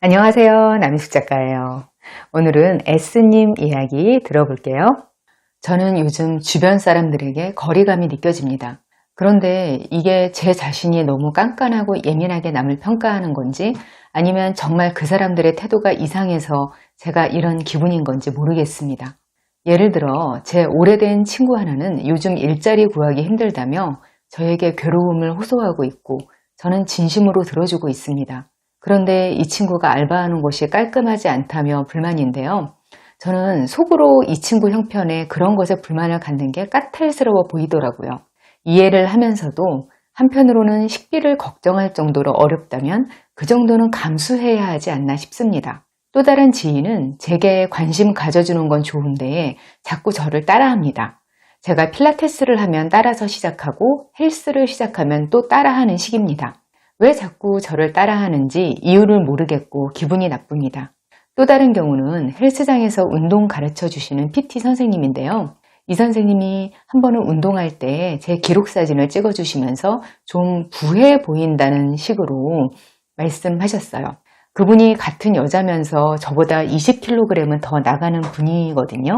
안녕하세요. 남희숙 작가예요. 오늘은 S님 이야기 들어볼게요. 저는 요즘 주변 사람들에게 거리감이 느껴집니다. 그런데 이게 제 자신이 너무 깐깐하고 예민하게 남을 평가하는 건지 아니면 정말 그 사람들의 태도가 이상해서 제가 이런 기분인 건지 모르겠습니다. 예를 들어 제 오래된 친구 하나는 요즘 일자리 구하기 힘들다며 저에게 괴로움을 호소하고 있고 저는 진심으로 들어주고 있습니다. 그런데 이 친구가 알바하는 곳이 깔끔하지 않다며 불만인데요. 저는 속으로 이 친구 형편에 그런 것에 불만을 갖는 게 까탈스러워 보이더라고요. 이해를 하면서도 한편으로는 식비를 걱정할 정도로 어렵다면 그 정도는 감수해야 하지 않나 싶습니다. 또 다른 지인은 제게 관심 가져주는 건 좋은데 자꾸 저를 따라합니다. 제가 필라테스를 하면 따라서 시작하고 헬스를 시작하면 또 따라하는 식입니다. 왜 자꾸 저를 따라하는지 이유를 모르겠고 기분이 나쁩니다. 또 다른 경우는 헬스장에서 운동 가르쳐 주시는 PT 선생님인데요. 이 선생님이 한 번은 운동할 때 제 기록 사진을 찍어 주시면서 좀 부해 보인다는 식으로 말씀하셨어요. 그분이 같은 여자면서 저보다 20kg은 더 나가는 분이거든요.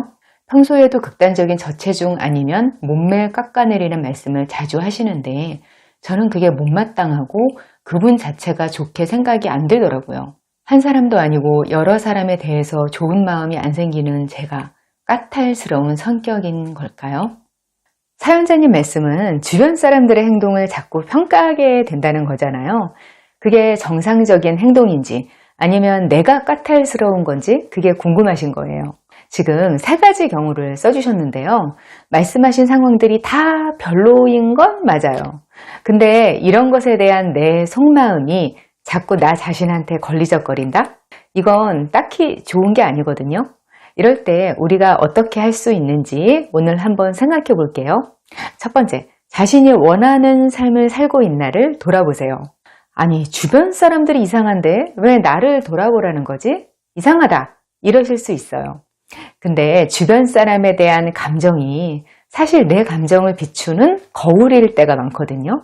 평소에도 극단적인 저체중 아니면 몸매 깎아내리는 말씀을 자주 하시는데 저는 그게 못마땅하고 그분 자체가 좋게 생각이 안 되더라고요. 한 사람도 아니고 여러 사람에 대해서 좋은 마음이 안 생기는 제가 까탈스러운 성격인 걸까요? 사연자님 말씀은 주변 사람들의 행동을 자꾸 평가하게 된다는 거잖아요. 그게 정상적인 행동인지 아니면 내가 까탈스러운 건지 그게 궁금하신 거예요. 지금 세 가지 경우를 써주셨는데요. 말씀하신 상황들이 다 별로인 건 맞아요. 근데 이런 것에 대한 내 속마음이 자꾸 나 자신한테 걸리적거린다? 이건 딱히 좋은 게 아니거든요. 이럴 때 우리가 어떻게 할 수 있는지 오늘 한번 생각해 볼게요. 첫 번째, 자신이 원하는 삶을 살고 있나를 돌아보세요. 아니, 주변 사람들이 이상한데 왜 나를 돌아보라는 거지? 이상하다. 이러실 수 있어요. 근데 주변 사람에 대한 감정이 사실 내 감정을 비추는 거울일 때가 많거든요.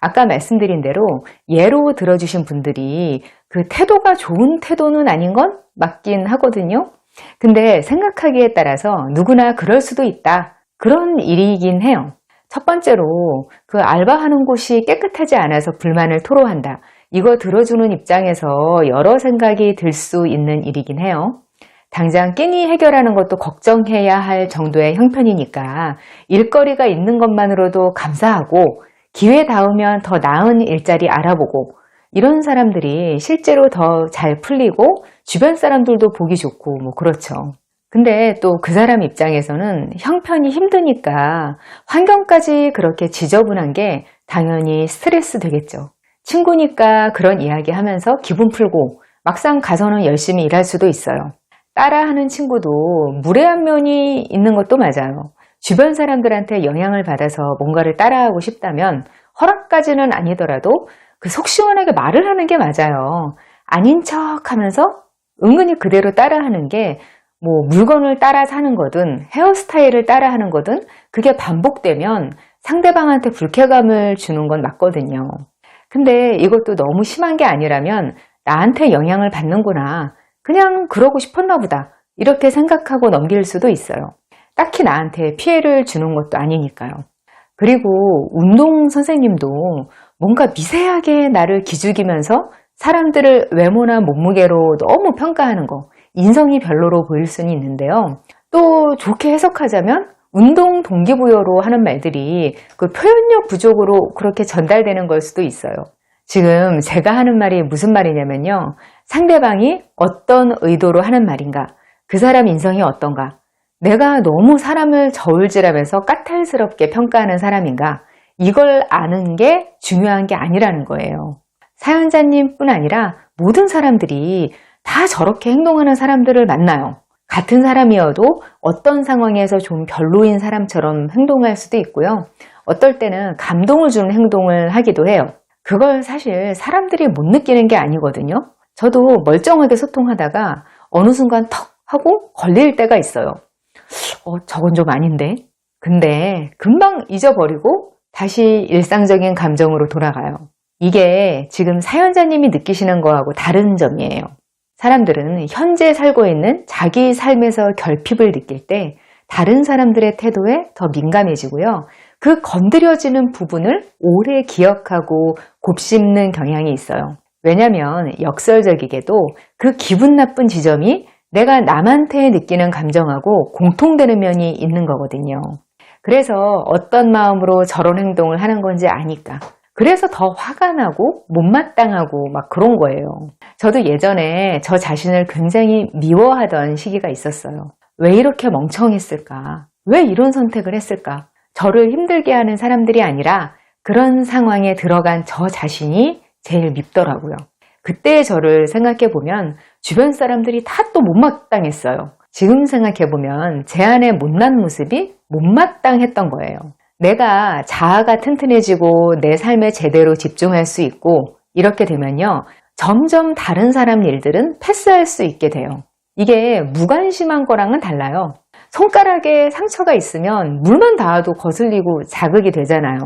아까 말씀드린 대로 예로 들어주신 분들이 그 태도가 좋은 태도는 아닌 건 맞긴 하거든요. 근데 생각하기에 따라서 누구나 그럴 수도 있다. 그런 일이긴 해요. 첫 번째로 그 알바하는 곳이 깨끗하지 않아서 불만을 토로한다. 이거 들어주는 입장에서 여러 생각이 들 수 있는 일이긴 해요. 당장 끼니 해결하는 것도 걱정해야 할 정도의 형편이니까 일거리가 있는 것만으로도 감사하고 기회 닿으면 더 나은 일자리 알아보고 이런 사람들이 실제로 더 잘 풀리고 주변 사람들도 보기 좋고 뭐 그렇죠. 근데 또 그 사람 입장에서는 형편이 힘드니까 환경까지 그렇게 지저분한 게 당연히 스트레스 되겠죠. 친구니까 그런 이야기 하면서 기분 풀고 막상 가서는 열심히 일할 수도 있어요. 따라하는 친구도 무례한 면이 있는 것도 맞아요. 주변 사람들한테 영향을 받아서 뭔가를 따라하고 싶다면 허락까지는 아니더라도 그 속 시원하게 말을 하는 게 맞아요. 아닌 척 하면서 은근히 그대로 따라하는 게 뭐 물건을 따라 사는 거든 헤어스타일을 따라 하는 거든 그게 반복되면 상대방한테 불쾌감을 주는 건 맞거든요. 근데 이것도 너무 심한 게 아니라면 나한테 영향을 받는구나. 그냥 그러고 싶었나 보다. 이렇게 생각하고 넘길 수도 있어요. 딱히 나한테 피해를 주는 것도 아니니까요. 그리고 운동 선생님도 뭔가 미세하게 나를 기죽이면서 사람들을 외모나 몸무게로 너무 평가하는 거, 인성이 별로로 보일 수는 있는데요. 또 좋게 해석하자면 운동 동기부여로 하는 말들이 그 표현력 부족으로 그렇게 전달되는 걸 수도 있어요. 지금 제가 하는 말이 무슨 말이냐면요. 상대방이 어떤 의도로 하는 말인가, 그 사람 인성이 어떤가, 내가 너무 사람을 저울질하면서 까탈스럽게 평가하는 사람인가, 이걸 아는 게 중요한 게 아니라는 거예요. 사연자님 뿐 아니라 모든 사람들이 다 저렇게 행동하는 사람들을 만나요. 같은 사람이어도 어떤 상황에서 좀 별로인 사람처럼 행동할 수도 있고요. 어떨 때는 감동을 주는 행동을 하기도 해요. 그걸 사실 사람들이 못 느끼는 게 아니거든요. 저도 멀쩡하게 소통하다가 어느 순간 턱 하고 걸릴 때가 있어요. 어, 저건 좀 아닌데? 근데 금방 잊어버리고 다시 일상적인 감정으로 돌아가요. 이게 지금 사연자님이 느끼시는 거하고 다른 점이에요. 사람들은 현재 살고 있는 자기 삶에서 결핍을 느낄 때 다른 사람들의 태도에 더 민감해지고요. 그 건드려지는 부분을 오래 기억하고 곱씹는 경향이 있어요. 왜냐하면 역설적이게도 그 기분 나쁜 지점이 내가 남한테 느끼는 감정하고 공통되는 면이 있는 거거든요. 그래서 어떤 마음으로 저런 행동을 하는 건지 아니까. 그래서 더 화가 나고 못마땅하고 막 그런 거예요. 저도 예전에 저 자신을 굉장히 미워하던 시기가 있었어요. 왜 이렇게 멍청했을까? 왜 이런 선택을 했을까? 저를 힘들게 하는 사람들이 아니라 그런 상황에 들어간 저 자신이 제일 밉더라고요. 그때의 저를 생각해 보면 주변 사람들이 다 또 못마땅했어요. 지금 생각해 보면 제 안의 못난 모습이 못마땅했던 거예요. 내가 자아가 튼튼해지고 내 삶에 제대로 집중할 수 있고 이렇게 되면요. 점점 다른 사람 일들은 패스할 수 있게 돼요. 이게 무관심한 거랑은 달라요. 손가락에 상처가 있으면 물만 닿아도 거슬리고 자극이 되잖아요.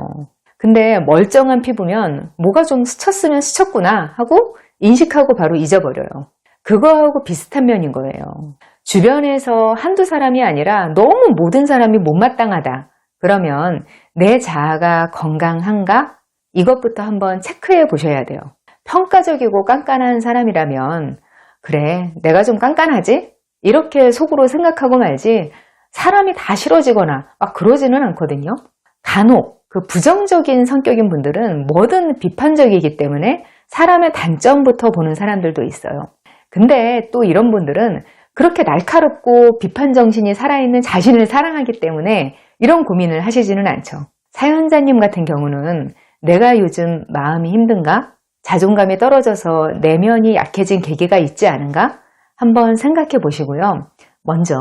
근데 멀쩡한 피부면 뭐가 좀 스쳤으면 스쳤구나 하고 인식하고 바로 잊어버려요. 그거하고 비슷한 면인 거예요. 주변에서 한두 사람이 아니라 너무 모든 사람이 못마땅하다. 그러면 내 자아가 건강한가? 이것부터 한번 체크해 보셔야 돼요. 평가적이고 깐깐한 사람이라면 그래, 내가 좀 깐깐하지? 이렇게 속으로 생각하고 말지 사람이 다 싫어지거나 막 그러지는 않거든요. 간혹 그 부정적인 성격인 분들은 뭐든 비판적이기 때문에 사람의 단점부터 보는 사람들도 있어요. 근데 또 이런 분들은 그렇게 날카롭고 비판 정신이 살아있는 자신을 사랑하기 때문에 이런 고민을 하시지는 않죠. 사연자님 같은 경우는 내가 요즘 마음이 힘든가? 자존감이 떨어져서 내면이 약해진 계기가 있지 않은가? 한번 생각해 보시고요. 먼저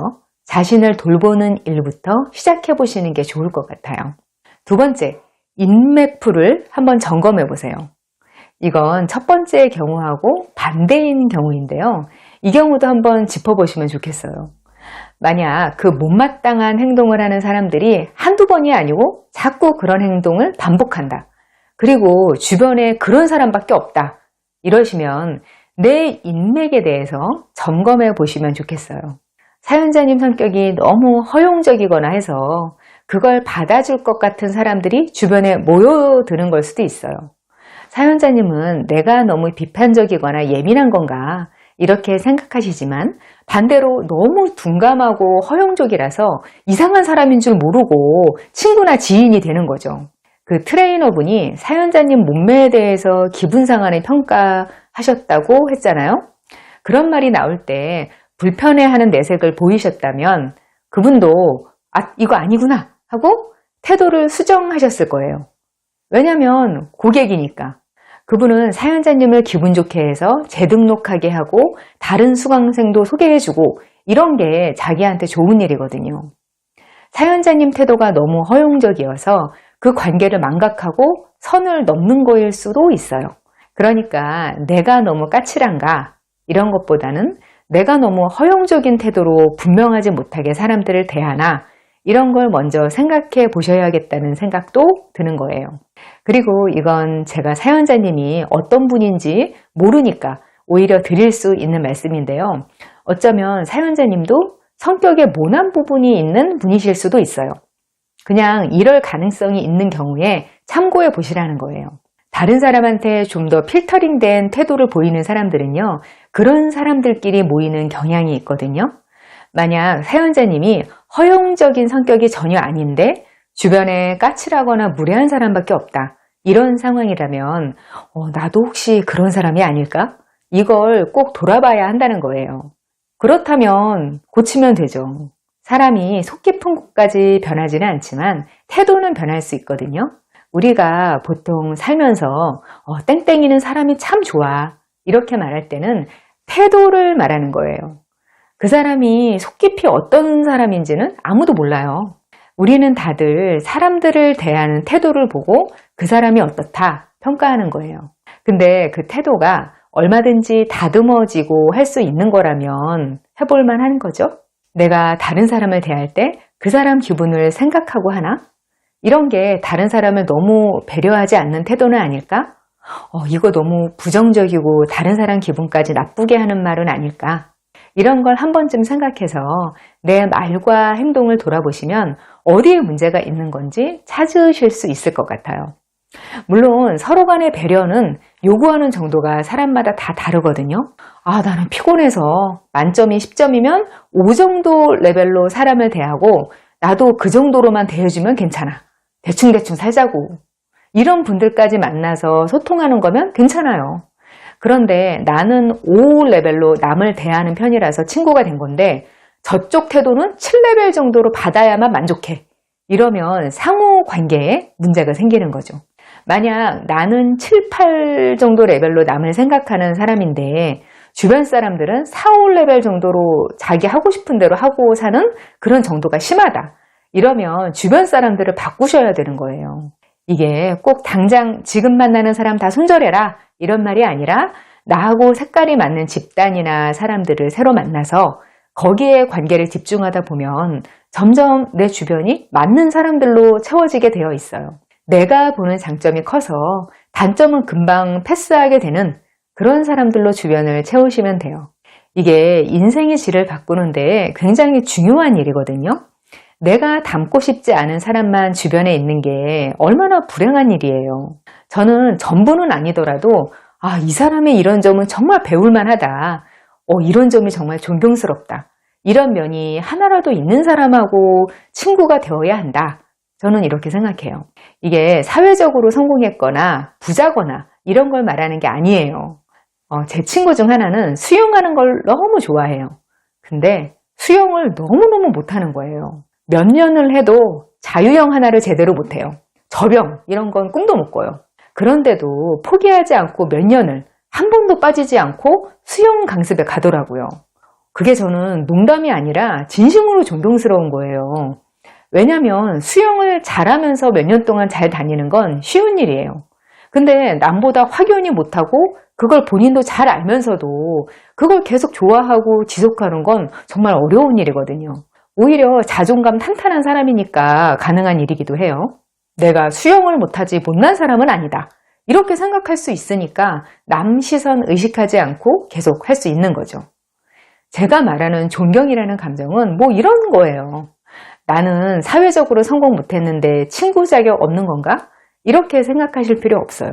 자신을 돌보는 일부터 시작해 보시는 게 좋을 것 같아요. 두 번째, 인맥풀을 한번 점검해 보세요. 이건 첫 번째 경우하고 반대인 경우인데요. 이 경우도 한번 짚어보시면 좋겠어요. 만약 그 못마땅한 행동을 하는 사람들이 한두 번이 아니고 자꾸 그런 행동을 반복한다. 그리고 주변에 그런 사람밖에 없다. 이러시면 내 인맥에 대해서 점검해 보시면 좋겠어요. 사연자님 성격이 너무 허용적이거나 해서 그걸 받아줄 것 같은 사람들이 주변에 모여드는 걸 수도 있어요. 사연자님은 내가 너무 비판적이거나 예민한 건가 이렇게 생각하시지만 반대로 너무 둔감하고 허용적이라서 이상한 사람인 줄 모르고 친구나 지인이 되는 거죠. 그 트레이너분이 사연자님 몸매에 대해서 기분 상하는 평가하셨다고 했잖아요. 그런 말이 나올 때 불편해하는 내색을 보이셨다면 그분도 아 이거 아니구나 하고 태도를 수정하셨을 거예요. 왜냐하면 고객이니까. 그분은 사연자님을 기분 좋게 해서 재등록하게 하고 다른 수강생도 소개해주고 이런 게 자기한테 좋은 일이거든요. 사연자님 태도가 너무 허용적이어서 그 관계를 망각하고 선을 넘는 거일 수도 있어요. 그러니까 내가 너무 까칠한가 이런 것보다는 내가 너무 허용적인 태도로 분명하지 못하게 사람들을 대하나 이런 걸 먼저 생각해 보셔야겠다는 생각도 드는 거예요. 그리고 이건 제가 사연자님이 어떤 분인지 모르니까 오히려 드릴 수 있는 말씀인데요. 어쩌면 사연자님도 성격에 모난 부분이 있는 분이실 수도 있어요. 그냥 이럴 가능성이 있는 경우에 참고해 보시라는 거예요. 다른 사람한테 좀 더 필터링 된 태도를 보이는 사람들은요, 그런 사람들끼리 모이는 경향이 있거든요. 만약 사연자님이 허용적인 성격이 전혀 아닌데 주변에 까칠하거나 무례한 사람밖에 없다. 이런 상황이라면 어, 나도 혹시 그런 사람이 아닐까? 이걸 꼭 돌아봐야 한다는 거예요. 그렇다면 고치면 되죠. 사람이 속 깊은 곳까지 변하지는 않지만 태도는 변할 수 있거든요. 우리가 보통 살면서 어, 땡땡이는 사람이 참 좋아 이렇게 말할 때는 태도를 말하는 거예요. 그 사람이 속 깊이 어떤 사람인지는 아무도 몰라요. 우리는 다들 사람들을 대하는 태도를 보고 그 사람이 어떻다 평가하는 거예요. 근데 그 태도가 얼마든지 다듬어지고 할 수 있는 거라면 해볼만 하는 거죠. 내가 다른 사람을 대할 때 그 사람 기분을 생각하고 하나? 이런 게 다른 사람을 너무 배려하지 않는 태도는 아닐까? 어, 이거 너무 부정적이고 다른 사람 기분까지 나쁘게 하는 말은 아닐까? 이런 걸 한 번쯤 생각해서 내 말과 행동을 돌아보시면 어디에 문제가 있는 건지 찾으실 수 있을 것 같아요. 물론 서로 간의 배려는 요구하는 정도가 사람마다 다 다르거든요. 아, 나는 피곤해서 만점이 10점이면 5 정도 레벨로 사람을 대하고 나도 그 정도로만 대해주면 괜찮아. 대충대충 살자고. 이런 분들까지 만나서 소통하는 거면 괜찮아요. 그런데 나는 5 레벨로 남을 대하는 편이라서 친구가 된 건데 저쪽 태도는 7레벨 정도로 받아야만 만족해. 이러면 상호 관계에 문제가 생기는 거죠. 만약 나는 7, 8 정도 레벨로 남을 생각하는 사람인데 주변 사람들은 4, 5레벨 정도로 자기 하고 싶은 대로 하고 사는 그런 정도가 심하다. 이러면 주변 사람들을 바꾸셔야 되는 거예요. 이게 꼭 당장 지금 만나는 사람 다 손절해라 이런 말이 아니라 나하고 색깔이 맞는 집단이나 사람들을 새로 만나서 거기에 관계를 집중하다 보면 점점 내 주변이 맞는 사람들로 채워지게 되어 있어요. 내가 보는 장점이 커서 단점은 금방 패스하게 되는 그런 사람들로 주변을 채우시면 돼요. 이게 인생의 질을 바꾸는데 굉장히 중요한 일이거든요. 내가 닮고 싶지 않은 사람만 주변에 있는 게 얼마나 불행한 일이에요. 저는 전부는 아니더라도 아, 이 사람의 이런 점은 정말 배울만 하다. 어, 이런 점이 정말 존경스럽다. 이런 면이 하나라도 있는 사람하고 친구가 되어야 한다. 저는 이렇게 생각해요. 이게 사회적으로 성공했거나 부자거나 이런 걸 말하는 게 아니에요. 어, 제 친구 중 하나는 수영하는 걸 너무 좋아해요. 근데 수영을 너무너무 못하는 거예요. 몇 년을 해도 자유형 하나를 제대로 못해요. 저병 이런 건 꿈도 못 꿔요. 그런데도 포기하지 않고 몇 년을 한 번도 빠지지 않고 수영 강습에 가더라고요. 그게 저는 농담이 아니라 진심으로 존경스러운 거예요. 왜냐면 수영을 잘하면서 몇 년 동안 잘 다니는 건 쉬운 일이에요. 근데 남보다 확연히 못하고 그걸 본인도 잘 알면서도 그걸 계속 좋아하고 지속하는 건 정말 어려운 일이거든요. 오히려 자존감 탄탄한 사람이니까 가능한 일이기도 해요. 내가 수영을 못하지 못난 사람은 아니다. 이렇게 생각할 수 있으니까 남 시선 의식하지 않고 계속 할 수 있는 거죠. 제가 말하는 존경이라는 감정은 뭐 이런 거예요. 나는 사회적으로 성공 못했는데 친구 자격 없는 건가? 이렇게 생각하실 필요 없어요.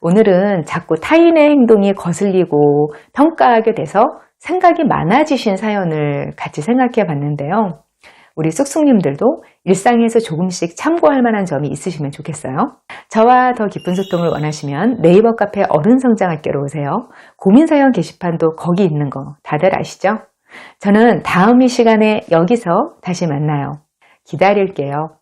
오늘은 자꾸 타인의 행동이 거슬리고 평가하게 돼서 생각이 많아지신 사연을 같이 생각해 봤는데요. 우리 쑥쑥님들도 일상에서 조금씩 참고할 만한 점이 있으시면 좋겠어요. 저와 더 깊은 소통을 원하시면 네이버 카페 어른성장학교로 오세요. 고민사연 게시판도 거기 있는 거 다들 아시죠? 저는 다음 이 시간에 여기서 다시 만나요. 기다릴게요.